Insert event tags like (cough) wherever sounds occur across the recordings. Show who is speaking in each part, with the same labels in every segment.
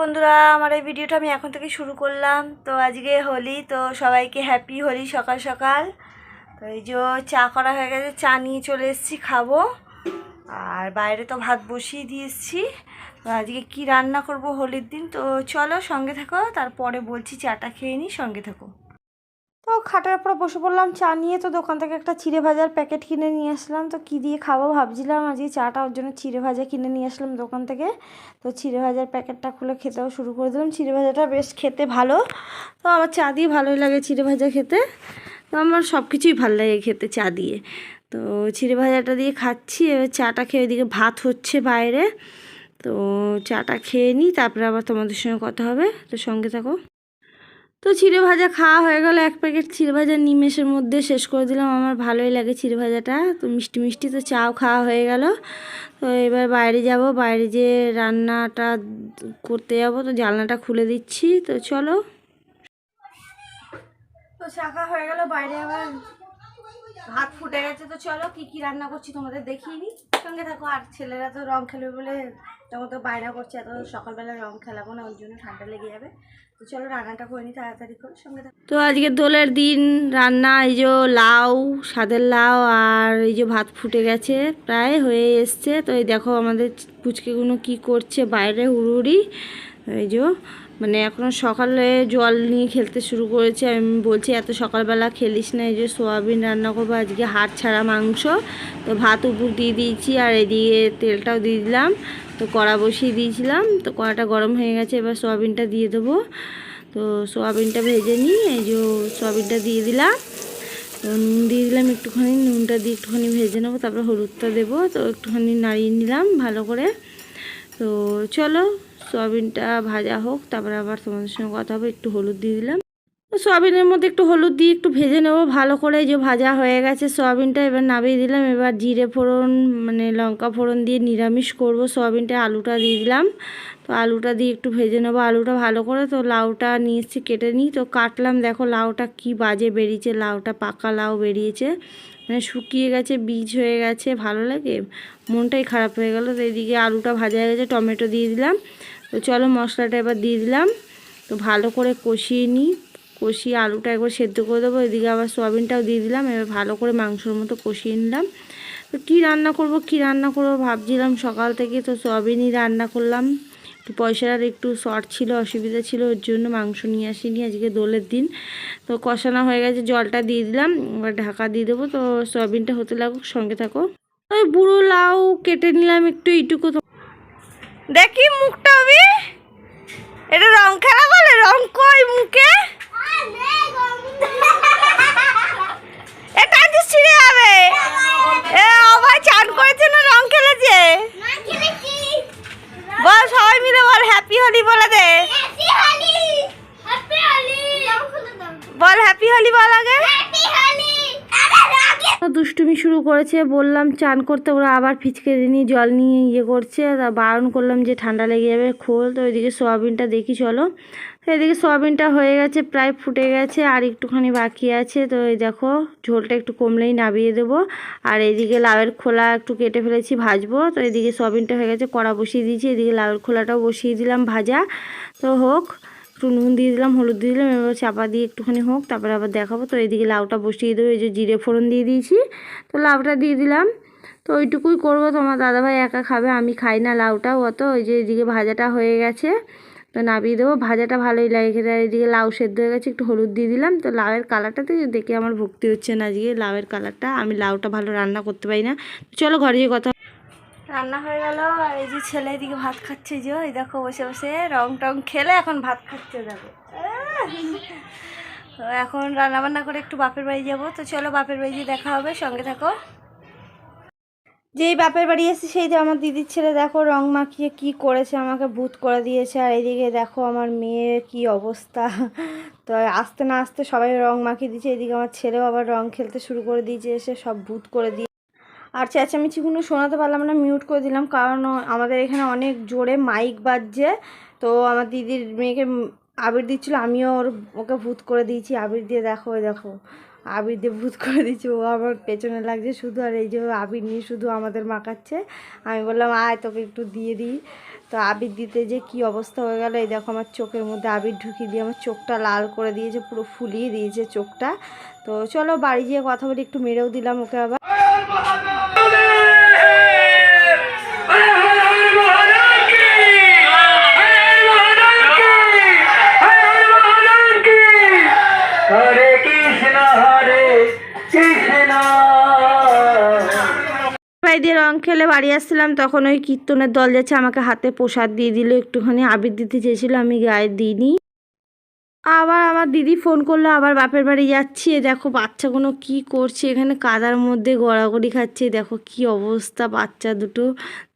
Speaker 1: বন্ধুরা, আমার এই ভিডিওটা আমি এখন থেকে শুরু করলাম। তো আজকে হোলি, তো সবাইকে হ্যাপি হোলি সকাল সকাল। তো এই যে চা করা হয়ে গেছে, চা নিয়ে চলে এসেছি, খাব। আর বাইরে তো ভাত বসিয়ে দিয়েছি। আজকে কি রান্না করব হোলির দিন? তো চলো সঙ্গে থাকো, তারপরে বলছি চাটা খেয়ে নিই, সঙ্গে থাকো। তো খাটার উপরে বসে পড়লাম, চা নিয়ে তো দোকান থেকে একটা চিড়ে ভাজার প্যাকেট কিনে নিয়ে আসলাম। তো কী দিয়ে খাব ভাবছিলাম, আজকে চাটা ওর জন্য চিড়ে ভাজা কিনে নিয়ে আসলাম দোকান থেকে। তো চিড়ে ভাজার প্যাকেটটা খুলে খেতেও শুরু করে দিলাম। চিড়ে ভাজাটা বেশ খেতে ভালো। তো আমার চা দিয়ে ভালোই লাগে চিড়ে ভাজা খেতে। তো আমার সব কিছুই ভালো লাগে খেতে চা দিয়ে। তো চিড়ে ভাজাটা দিয়ে খাচ্ছি, এবার চাটা খেয়ে ওইদিকে ভাত হচ্ছে বাইরে। তো চাটা খেয়ে নিই, তারপরে আবার তোমাদের সঙ্গে কথা হবে। তো সঙ্গে থাকো। তো চিড়ে ভাজা খাওয়া হয়ে গেল। এক প্যাকেট চিড়ে ভাজা নিমেষের মধ্যে শেষ করে দিলাম। আমার ভালোই লাগে চিড়ে ভাজাটা। তো মিষ্টি মিষ্টি তো চাও খাওয়া হয়ে গেল। তো এবার বাইরে যাব। বাইরে যে রান্নাটা করতে যাব, তো জানলাটা খুলে দিচ্ছি। তো চলো। তো শাখা হয়ে গেল। বাইরে আবার ভাত ফুটে গেছে। তো চলো কি কি রান্না করছি তোমাদের দেখিয়ে নিই সঙ্গে থাকো, আর ছেলেরা তো রং খেলবে বলে তখন তো বায়না করছে, এত সকালবেলা রং খেলাবো না, ওই জন্য ঠান্ডা লেগে যাবে। তো চলো রান্নাটা করে নিই তাড়াতাড়ি করে, সঙ্গে তো আজকে দোলের দিন রান্না, এই যে লাউ, সাদের লাউ আর এই যে ভাত ফুটে গেছে, প্রায় হয়ে এসছে। তো এই দেখো আমাদের পুচকেগুলো কি করছে, বাইরে হুড়ুড়ি, এই যে মানে এখনও সকালে জল নিয়ে খেলতে শুরু করেছে। আমি বলছি, এত সকালবেলা খেলিস না, এই যে সোয়াবিন রান্না করব, আজকে হাড় ছাড়া মাংস, তো ভাত উপর দিয়ে দিয়েছি, আর এদিকে তেলটাও দিয়ে দিলাম, তো কড়া বসিয়ে দিয়েছিলাম, তো কড়াটা গরম হয়ে গেছে, এবার সোয়াবিনটা দিয়ে দেবো। তো সোয়াবিনটা ভেজে নিই এই যে সোয়াবিনটা দিয়ে দিলাম, তো নুন দিয়ে দিলাম একটুখানি, নুনটা দিয়ে একটুখানি ভেজে নেব, তারপরে হলুদটা দেবো, তো একটুখানি নাড়িয়ে নিলাম ভালো করে। তো চলো, সয়াবিনটা ভাজা হোক, তারপরে আবার তোমাদের সঙ্গে কথা হবে, একটু হলুদ দিয়ে দিলাম। সয়াবিনের মধ্যে একটু হলুদ দিয়ে একটু ভেজে নেব, ভালো করে যে ভাজা হয়ে গেছে সয়াবিনটা, এবার নামিয়ে দিলাম। এবার জিরে ফোড়ন মানে লঙ্কা ফোড়ন দিয়ে নিরামিষ করব। সয়াবিনটা আলুটা দিয়ে দিলাম। তো আলুটা দিয়ে একটু ভেজে নেব। আলুটা ভালো করে, তো লাউটা নিয়ে এসেছি, কেটে নিই। তো কাটলাম, দেখো লাউটা কি বাজে বেরিয়েছে, লাউটা পাকা লাউ বেরিয়েছে। মানে শুকিয়ে গেছে, বীজ হয়ে গেছে, ভালো লাগে? মনটাই খারাপ হয়ে গেল। তো এদিকে আলুটা ভাজা হয়ে গেছে, টমেটো দিয়ে দিলাম। তো চলো মশলাটা এবার দিয়ে দিলাম। তো ভালো করে কষিয়ে নিই। কষিয়ে আলুটা একবার সেদ্ধ করে দেবো। এদিকে আবার সোয়াবিনটাও দিয়ে দিলাম। এবার ভালো করে মাংসর মতো কষিয়ে নিলাম। তো কী রান্না করব, কী রান্না করব ভাবছিলাম সকাল থেকে। তো সোয়াবিনই রান্না করলাম। তো পয়সার একটু শর্ট ছিল, অসুবিধা ছিল, ওর জন্য মাংস নিয়ে আসিনি আজকে দোলের দিন। তো কষানো হয়ে গেছে, জলটা দিয়ে দিলাম, এবার ঢাকা দিয়ে দেবো। তো সয়াবিনটা হতে লাগুক, সঙ্গে থাকো। ওই বুড়ো লাউ কেটে নিলাম একটু, এইটুকু তো। দেখি মুখটা আমি এটা রং খেলা বলে? রং কই মুখে? এটা আজ ছিঁড়ে যাবে। এ চান করেছে না রং খেলেছে। বল সবাই মিলে বল হ্যাপি হোলি বলে দে। বল হ্যাপি হোলি বল আগে। দুষ্টুমি শুরু করেছে বললাম চান করতে ওরা আবার ফিচকে নিয়ে জল নিয়ে ইয়ে করছে তা বারণ করলাম যে ঠান্ডা লেগে যাবে খোল তো ওইদিকে সোয়াবিনটা দেখি চলো। এদিকে সোয়াবিনটা হয়ে গেছে, প্রায় ফুটে গেছে আর একটুখানি বাকি আছে। তো এই দেখো, ঝোলটা একটু কমলেই নাবিয়ে দেবো। আর এইদিকে লাউয়ের খোলা একটু কেটে ফেলেছি, ভাজবো। তো এদিকে সোয়াবিনটা হয়ে গেছে, কড়া বসিয়ে দিয়েছি। এদিকে লাউয়ের খোলাটাও বসিয়ে দিলাম ভাজা। তো হোক, একটু নুন দিয়ে দিলাম, হলুদ দিয়ে দিলাম, এবার চাপা দিয়ে একটুখানি হোক, তারপরে আবার দেখাবো। তো এইদিকে লাউটা বসিয়ে দেবো, এই যে জিরে ফোড়ন দিয়ে দিয়েছি। তো লাউটা দিয়ে দিলাম। তো ওইটুকুই করব, তোমার দাদাভাই একা খাবে, আমি খাই না লাউটা অত ওই যে এদিকে ভাজাটা হয়ে গেছে। তো নাবিয়ে দেবো। ভাজাটা ভালোই লাগে খেতে। এদিকে লাউ সেদ্ধ হয়ে গেছে, একটু হলুদ দিয়ে দিলাম। তো লাউয়ের কালারটা তো দেখে আমার ভক্তি হচ্ছে না আজকে লাউয়ের কালারটা আমি লাউটা ভালো রান্না করতে পারি না। চলো ঘরে গিয়ে কথা রান্না হয়ে গেল। আর এই যে ছেলে এদিকে ভাত খাচ্ছে যে এই দেখো বসে বসে রং টং খেলে এখন ভাত খাচ্ছে দেখো। এখন রান্না বান্না করে একটু বাপের বাড়ি যাব। তো চলো বাপের বাড়ি দেখা হবে। সঙ্গে থাকো। যেই বাপের বাড়ি এসেছি, সেই তো আমার দিদির ছেলে, দেখো রং মাখিয়ে কি করেছে, আমাকে ভূত করে দিয়েছে। আর এদিকে দেখো আমার মেয়ের কি অবস্থা। (laughs) তো আসতে না আসতে সবাই রং মাখিয়ে দিয়েছে, এদিকে আমার ছেলেও আবার রং খেলতে শুরু করে দিয়েছে, এসে সব ভূত করে দিয়ে আর চেঁচামেচিগুলো শোনাতে পারলাম না মিউট করে দিলাম, কারণ আমাদের এখানে অনেক জোরে মাইক বাজছে। তো আমার দিদির মেয়েকে আবির দিচ্ছিল, আমিও ওর ওকে ভূত করে দিয়েছি, আবির দিয়ে দেখো দেখো। আবির দিয়ে ভূত করে দিয়েছি, ও আমার পেছনে লাগছে শুধু, আর এই যে আবির নিয়ে শুধু আমাদের মাখাচ্ছে। আমি বললাম, আয় তোকে একটু দিয়ে দিই। তো আবির দিতে যে কি অবস্থা হয়ে গেল, এই দেখো আমার চোখের মধ্যে আবির ঢুকিয়ে দিয়ে আমার চোখটা লাল করে দিয়েছে, পুরো ফুলিয়ে দিয়েছে চোখটা। তো চলো বাড়ি গিয়ে কথা বলি, একটু মেরেও দিলাম ওকে আবার। দিয়ে রং খেলে বাড়ি আসছিলাম, তখন ওই কীর্তনের দল যাচ্ছে আমাকে হাতে প্রসাদ দিয়ে দিল, একটুখানি আবির দিতে চেয়েছিল, আমি গায়ে দিইনি। আবার আমার দিদি ফোন করল, আবার বাপের বাড়ি যাচ্ছি দেখো বাচ্চাগুলো কি করছে, এখানে কাদার মধ্যে গড়াগড়ি খাচ্ছে দেখো কি অবস্থা বাচ্চা দুটো,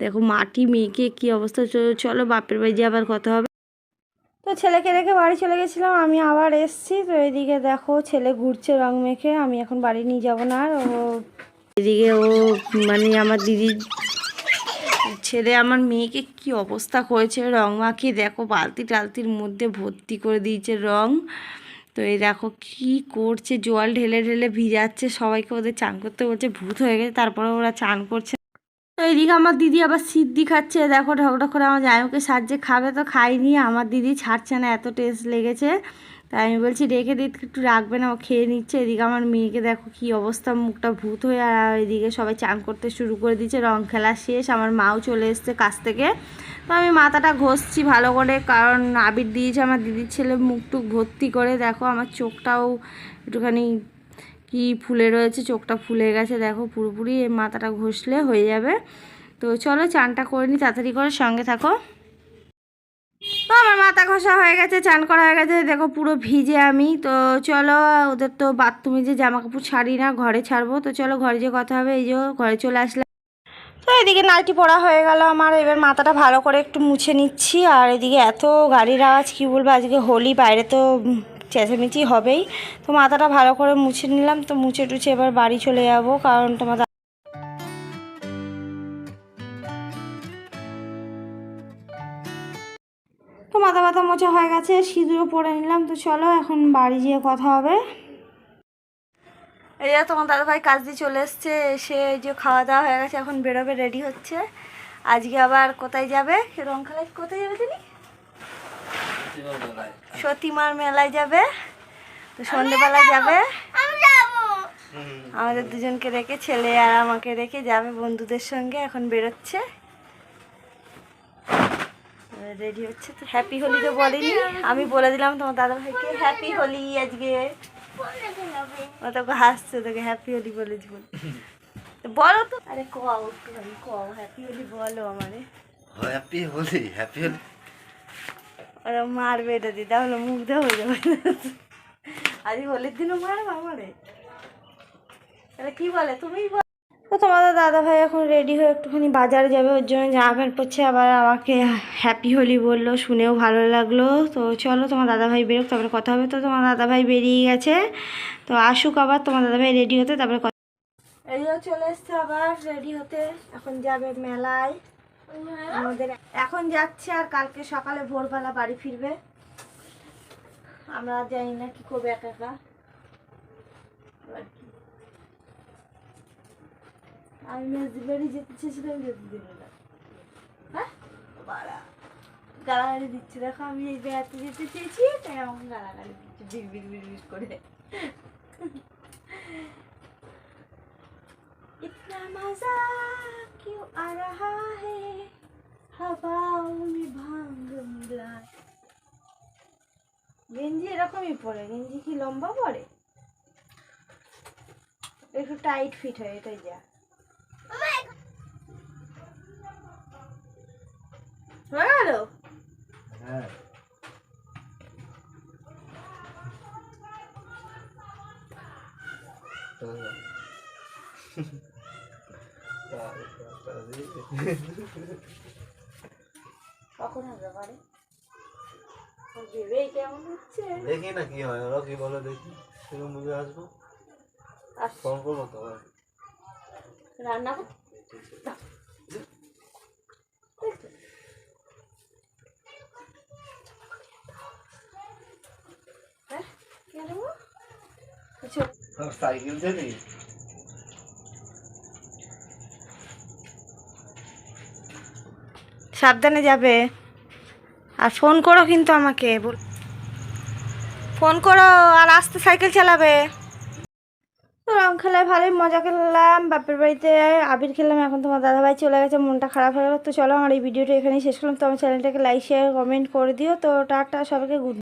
Speaker 1: দেখো মাটি, মেয়েকে কি অবস্থা চলো বাপের বাড়ি গিয়ে আবার কথা হবে। তো ছেলেকে রেখে বাড়ি চলে গেছিলাম, আমি আবার এসছি, তো এদিকে দেখো ছেলে ঘুরছে রং মেখে, আমি এখন বাড়ি নিয়ে যাব না আর, ও এদিকে ও মানে আমার দিদি ছেলে, আমার মেয়েকে কি অবস্থা করেছে রং মাখিয়ে দেখো, বালতি টালতির মধ্যে ভর্তি করে দিয়েছে রং। তো এই দেখো কি করছে, জল ঢেলে ঢেলে ভিজাচ্ছে, সবাইকে ওদের চান করতে বলছে, ভূত হয়ে গেছে, তারপরে ওরা চান করছে। এইদিকে আমার দিদি আবার সিদ্ধি খাচ্ছে দেখো ঢকঢক করে আমার জামাইকে সাহায্যে খাবে তো খাইনি, আমার দিদি ছাড়ছে না, এত টেস্ট লেগেছে। তাই আমি বলছি, রেখে দিতে একটু রাখবে না, ও খেয়ে নিচ্ছে। এদিকে আমার মেয়েকে দেখো কি অবস্থা, মুখটা ভূত হয়ে আর এদিকে সবাই চান করতে শুরু করে দিয়েছে রং খেলা শেষ, আমার মাও চলে এসছে কাছ থেকে। তো আমি মাথাটা ঘষছি ভালো করে, কারণ আবির দিয়েছে আমার দিদির ছেলে মুখটুক ভর্তি করে। দেখো আমার চোখটাও একটুখানি কি ফুলে রয়েছে, চোখটা ফুলে গেছে। দেখো পুরোপুরি মাথাটা ঘষলে হয়ে যাবে। তো চলো চানটা করে নি, তাড়াতাড়ি করে সঙ্গে থাকো। তো আমার মাথা ঘষা হয়ে গেছে, চান করা হয়ে গেছে, দেখো পুরো ভিজে আমি। তো চলো, ওদের তো বাথরুমে যে জামা কাপড় ছাড়ি না, ঘরে ছাড়বো। তো চলো, ঘরে যে কথা হবে, এই যে ঘরে চলে আসলাম। তো এদিকে নাইটি পড়া হয়ে গেল আমার, এবার মাথাটা ভালো করে একটু মুছে নিচ্ছি। আর এদিকে এত গাড়ির আওয়াজ, কী বলব, আজকে হোলি, বাইরে তো চেঁচামেচি হবেই। তো মাথাটা ভালো করে মুছে নিলাম, তো মুছে টুছে এবার বাড়ি চলে যাব, কারণ তোমার মাথা ব্যথা মোছা হয়ে গেছে, সিঁদুরও পরে নিলাম। তো চলো, এখন বাড়ি গিয়ে কথা হবে। এই যে তোমার দাদাভাই কাজ দিয়ে চলে এসছে, এসে যে খাওয়া দাওয়া হয়ে গেছে, এখন বেরোবে, রেডি হচ্ছে। আজকে আবার কোথায় যাবে? রং খেলায় কোথায় যাবে তিনি সতীমার মেলায় যাবে। তো সন্ধেবেলায় যাবে। আমাদের দুজনকে রেখে, ছেলে আর আমাকে রেখে যাবে বন্ধুদের সঙ্গে, এখন বেরোচ্ছে। রেডি হচ্ছে তো হ্যাপি হোলি তো বলিনি। আমি বলে দিলাম তোমার দাদা ভাইকে হ্যাপি হোলি আজকে। ও তোকে হাসছে তোকে হ্যাপি হোলি বলেছি বলে বলো তো। আরে কও একটুখানি কও হ্যাপি হোলি বলো আমারে।
Speaker 2: Happy Holi happy Holi.
Speaker 1: ওরা মারবে এটা দিয়ে তাহলে মুখ দেওয়া হয়ে যাবে আজ হোলির দিনও মারবে আমারে? তাহলে কি বলে বল। তো তোমাদের দাদা ভাই এখন রেডি হয়ে একটুখানি বাজারে যাবে, ওর জন্য জামা প্যান্ট পরছে আবার আমাকে হ্যাপি হোলি বলল, শুনেও ভালো লাগল। তো চলো, তোমার দাদা ভাই বেরোক, তারপরে কথা হবে। তো তোমার দাদা ভাই বেরিয়ে গেছে। তো আসুক আবার, তোমার দাদা ভাই রেডি হতে, তারপরে কথা এদিকেও চলে এসছে আবার রেডি হতে। এখন যাবে মেলায়। আমাদের এখন যাচ্ছে, আর কালকে সকালে ভোরবেলা বাড়ি ফিরবে। আমরা জানি না কি করবে একা একা। আমি মেজদি বাড়ি যেতে চেয়েছিলাম যেতে দিল না হ্যাঁ বাড়া গালাগালি দিচ্ছে দেখো আমি এই বেড়াতে যেতে চেয়েছি তাই আমাকে গালাগালি দিচ্ছে বিড় বিড় বিড় বিড় করে इतना मजा क्यों आ रहा है हवाओं में भांग मिला গেঞ্জি এরকমই পরে গেঞ্জি কি লম্বা পরে একটু টাইট ফিট হয় এটাই যা হয়ে গেল
Speaker 2: হ্যাঁ
Speaker 1: কখন হবে বাড়ি? ভেবেই কেমন হচ্ছে?
Speaker 2: দেখি না কি হয় ওরা কি বলে দেখি। সেরকম বুঝে আসব।
Speaker 1: আর
Speaker 2: ফোন করব তো
Speaker 1: রান্না কর- হ্যাঁ কি আনব? কিছু
Speaker 2: সাইকেল জানি
Speaker 1: সাবধানে যাবে। আর ফোন করো কিন্তু আমাকে বল ফোন করো আর আস্তে সাইকেল চালাবে। তো রং খেলায় ভালোই মজা করলাম বাপের বাড়িতে আবির খেললাম এখন তোমার দাদাভাই চলে গেছে মনটা খারাপ হয়ে গেলো। তো চলো আমার এই ভিডিওটা এখানেই শেষ করলাম। তো আমার চ্যানেলটাকে লাইক শেয়ার কমেন্ট করে দিও। তো টাটা সবাইকে গুড